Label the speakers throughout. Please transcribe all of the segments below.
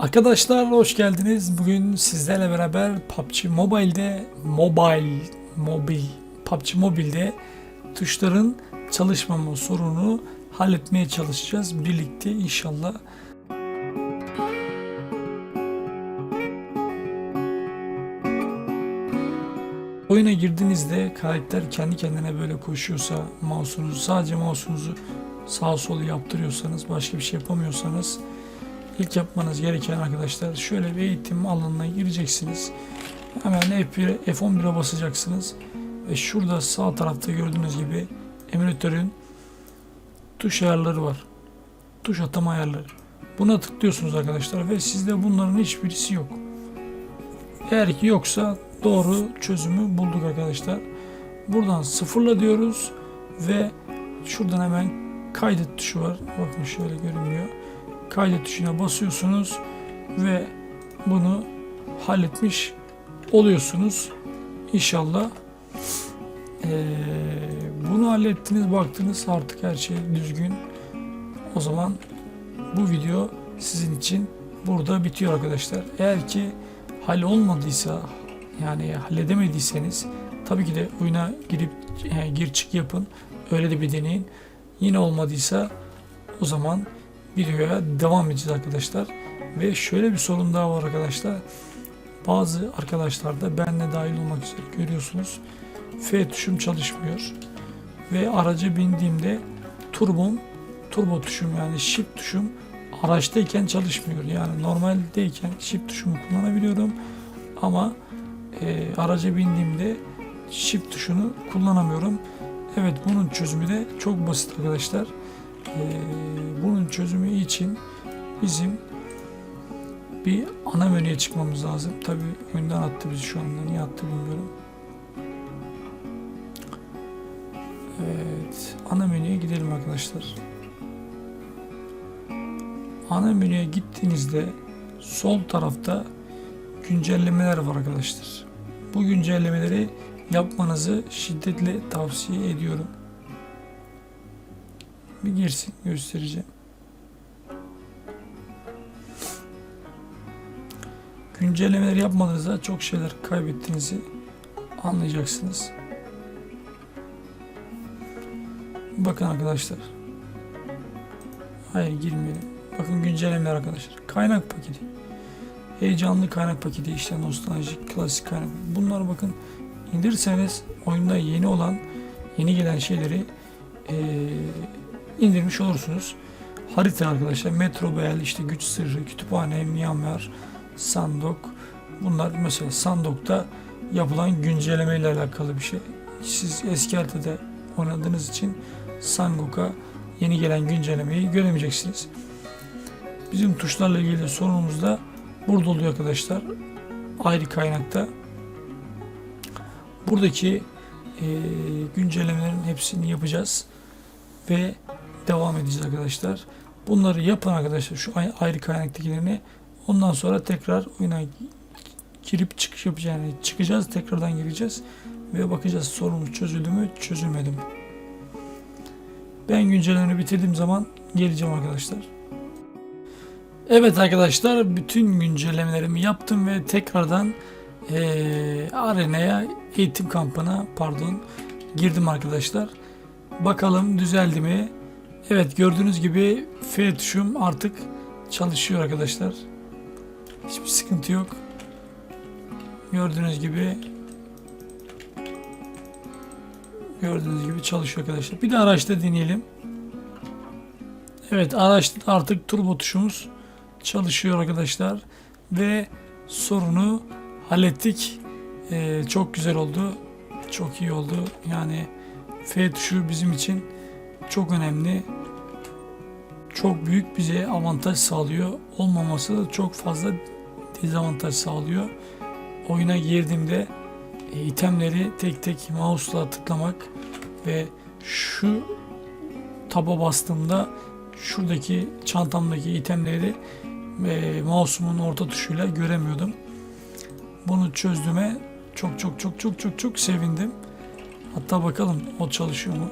Speaker 1: Arkadaşlar hoş geldiniz. Bugün sizlerle beraber PUBG Mobile'de mobile mobil PUBG Mobile'de tuşların çalışmama sorunu halletmeye çalışacağız birlikte inşallah. Oyuna girdiğinizde karakter kendi kendine böyle koşuyorsa mouse'unuzu sadece mouse'unuzu sağ sol yaptırıyorsanız başka bir şey yapamıyorsanız ilk yapmanız gereken arkadaşlar şöyle bir eğitim alanına gireceksiniz. Hemen F1, F11'e basacaksınız ve şurada sağ tarafta gördüğünüz gibi emülatörün tuş ayarları var. Tuş atama ayarları. Buna tıklıyorsunuz arkadaşlar ve sizde bunların hiçbirisi yok. Eğer ki yoksa doğru çözümü bulduk arkadaşlar. Buradan sıfırla diyoruz ve şuradan hemen kaydet tuşu var. Bakın şöyle görünüyor. Kaydet tuşuna basıyorsunuz ve bunu halletmiş oluyorsunuz. İnşallah eee, bunu hallettiniz baktınız artık her şey düzgün. O zaman bu video sizin için burada bitiyor arkadaşlar. Eğer ki hal olmadıysa yani halledemediyseniz tabii ki de oyuna girip e, gir çık yapın. Öyle de bir deneyin. Yine olmadıysa o zaman videoya devam edeceğiz arkadaşlar. Ve şöyle bir sorun daha var arkadaşlar. Bazı arkadaşlar da ben de dahil olmak üzere görüyorsunuz. F tuşum çalışmıyor. Ve araca bindiğimde turbom, turbo tuşum yani shift tuşum araçtayken çalışmıyor. Yani normaldeyken shift tuşumu kullanabiliyorum. Ama e, araca bindiğimde shift tuşunu kullanamıyorum. Evet bunun çözümü de çok basit arkadaşlar. E, bunun çözümü için bizim bir ana menüye çıkmamız lazım. Tabi oyundan attı bizi şu anda. Niye attı bilmiyorum. Evet. Ana menüye gidelim arkadaşlar. Ana menüye gittiğinizde sol tarafta güncellemeler var arkadaşlar. Bu güncellemeleri yapmanızı şiddetle tavsiye ediyorum. Bir girsin göstereceğim. Güncellemeleri yapmadığınızda çok şeyler kaybettiğinizi anlayacaksınız. Bakın arkadaşlar. Hayır girmeyelim. Bakın güncellemeler arkadaşlar. Kaynak paketi. Heyecanlı kaynak paketi işte nostaljik klasik kaynak. Bunlar bakın indirirseniz oyunda yeni olan yeni gelen şeyleri eee, indirmiş olursunuz. Harita arkadaşlar. Metro Bell, işte güç sırrı, kütüphane, Myanmar, Sandok. Bunlar mesela Sandok'ta yapılan güncelleme ile alakalı bir şey. Siz eski haritada oynadığınız için Sandok'a yeni gelen güncellemeyi göremeyeceksiniz. Bizim tuşlarla ilgili sorunumuz da burada oluyor arkadaşlar. Ayrı kaynakta. Buradaki eee, güncellemelerin hepsini yapacağız ve devam edeceğiz arkadaşlar. Bunları yapın arkadaşlar şu ay- ayrı kaynaktakilerini. Ondan sonra tekrar oyuna girip çıkış yapacağız. Yani çıkacağız tekrardan gireceğiz ve bakacağız sorunumuz çözüldü mü çözülmedi mi. Ben güncellemeyi bitirdiğim zaman geleceğim arkadaşlar. Evet arkadaşlar bütün güncellemelerimi yaptım ve tekrardan eee arenaya eğitim kampına pardon girdim arkadaşlar. Bakalım düzeldi mi? Evet gördüğünüz gibi F tuşum artık çalışıyor arkadaşlar. Hiçbir sıkıntı yok. Gördüğünüz gibi gördüğünüz gibi çalışıyor arkadaşlar. Bir de araçta deneyelim. Evet araçta artık turbo tuşumuz çalışıyor arkadaşlar ve sorunu hallettik. Ee, çok güzel oldu. Çok iyi oldu. Yani F tuşu bizim için çok önemli. Çok büyük bize avantaj sağlıyor. Olmaması da çok fazla dezavantaj sağlıyor. Oyuna girdiğimde e, itemleri tek tek mouse'la tıklamak ve şu taba bastığımda şuradaki çantamdaki itemleri e, mouse'umun orta tuşuyla göremiyordum. Bunu çözdüğüme çok çok çok çok çok çok sevindim. Hatta bakalım o çalışıyor mu?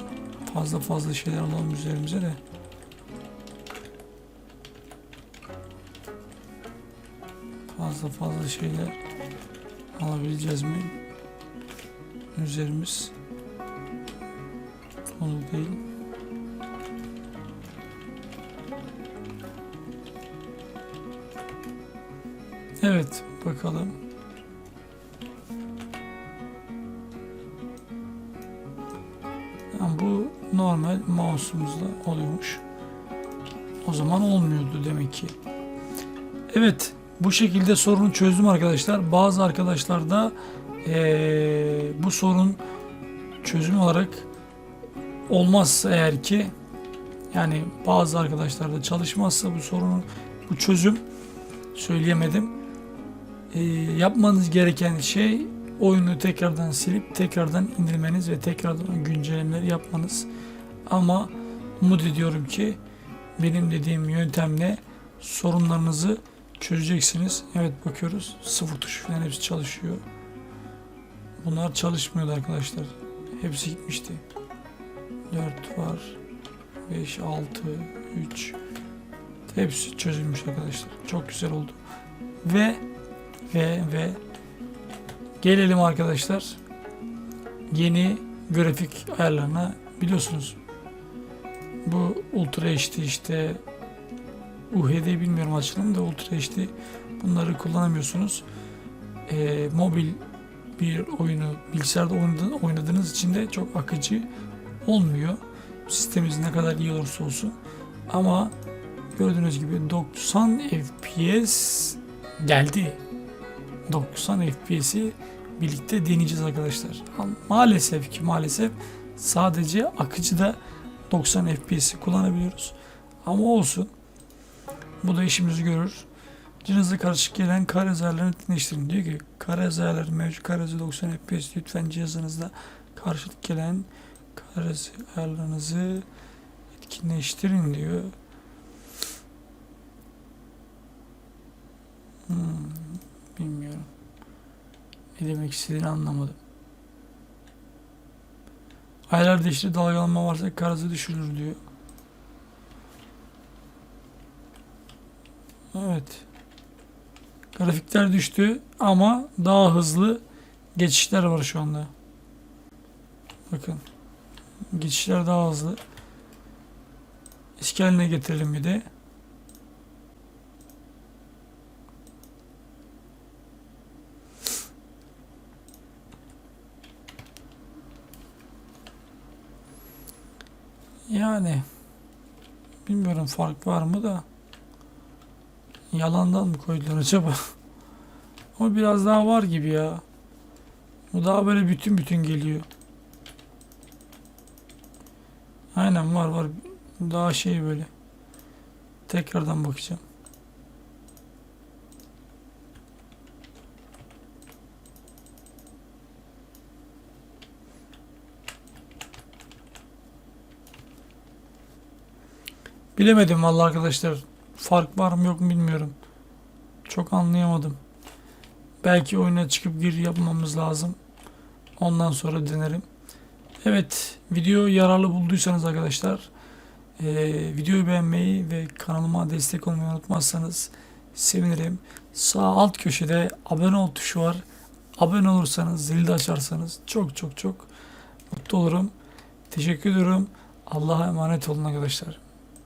Speaker 1: Fazla fazla şeyler alalım üzerimize de. fazla fazla şeyler alabileceğiz mi? Üzerimiz onu değil. Evet bakalım. Yani bu normal mouse'umuzda oluyormuş. O zaman olmuyordu demek ki. Evet bu şekilde sorunu çözdüm arkadaşlar. Bazı arkadaşlarda eee, bu sorun çözüm olarak olmazsa eğer ki yani bazı arkadaşlarda çalışmazsa bu sorunun bu çözüm söyleyemedim. Eee, yapmanız gereken şey oyunu tekrardan silip tekrardan indirmeniz ve tekrardan güncellemeleri yapmanız. Ama umut ediyorum ki benim dediğim yöntemle sorunlarınızı çözeceksiniz. Evet bakıyoruz. Sıfır tuş falan hepsi çalışıyor. Bunlar çalışmıyordu arkadaşlar. Hepsi gitmişti. 4 var. 5, 6, 3. Hepsi çözülmüş arkadaşlar. Çok güzel oldu. Ve ve ve gelelim arkadaşlar yeni grafik ayarlarına biliyorsunuz bu Ultra HD işte UHD bilmiyorum açılımı da Ultra HD bunları kullanamıyorsunuz. Ee, mobil bir oyunu bilgisayarda oynadığınız, için de çok akıcı olmuyor. Sisteminiz ne kadar iyi olursa olsun. Ama gördüğünüz gibi 90 FPS geldi. 90 FPS'i birlikte deneyeceğiz arkadaşlar. Maalesef ki maalesef sadece akıcıda 90 FPS'i kullanabiliyoruz. Ama olsun. Bu da işimizi görür. Cihazı karışık gelen kare ayarlarını etkinleştirin. Diyor ki kare ayarları mevcut kare hızı 90 FPS lütfen cihazınızda karşılık gelen kare ayarlarınızı etkinleştirin diyor. Hmm. Ne demek istediğini anlamadım. Aylar değişti dalgalanma varsa kare hızı düşürülür diyor. Evet. Grafikler düştü ama daha hızlı geçişler var şu anda. Bakın. Geçişler daha hızlı. Eski haline getirelim bir de. Yani bilmiyorum fark var mı da yalandan mı koydular acaba? O biraz daha var gibi ya. Bu daha böyle bütün bütün geliyor. Aynen var var. Daha şey böyle. Tekrardan bakacağım. Bilemedim vallahi arkadaşlar. Fark var mı yok mu bilmiyorum. Çok anlayamadım. Belki oyuna çıkıp gir yapmamız lazım. Ondan sonra denerim. Evet, video yararlı bulduysanız arkadaşlar eee, videoyu beğenmeyi ve kanalıma destek olmayı unutmazsanız sevinirim. Sağ alt köşede abone ol tuşu var. Abone olursanız, zili de açarsanız çok çok çok mutlu olurum. Teşekkür ediyorum. Allah'a emanet olun arkadaşlar.